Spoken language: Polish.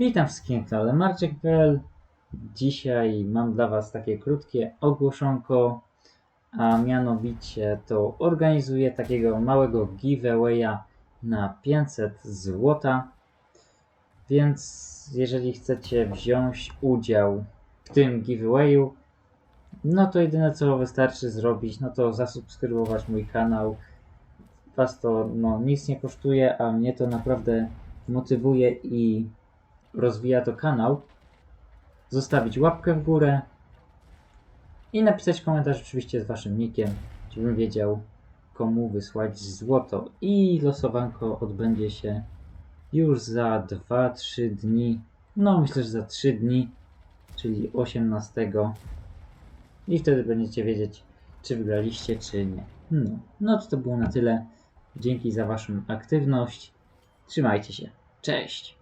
Witam wszystkich na kanale Marczek.pl. Dzisiaj mam dla Was takie krótkie ogłoszonko, a mianowicie to organizuję takiego małego giveawaya na 500 zł. Więc jeżeli chcecie wziąć udział w tym giveawayu, no to jedyne co wystarczy zrobić, no to zasubskrybować mój kanał. Was to no, nic nie kosztuje, a mnie to naprawdę motywuje i rozwija to kanał, zostawić łapkę w górę i napisać komentarz oczywiście z waszym nickiem, żebym wiedział komu wysłać złoto. I losowanko odbędzie się już za 2-3 dni, no myślę, że za 3 dni, czyli 18. I wtedy będziecie wiedzieć, czy wygraliście, czy nie. No, no to to było na tyle. Dzięki za waszą aktywność. Trzymajcie się. Cześć!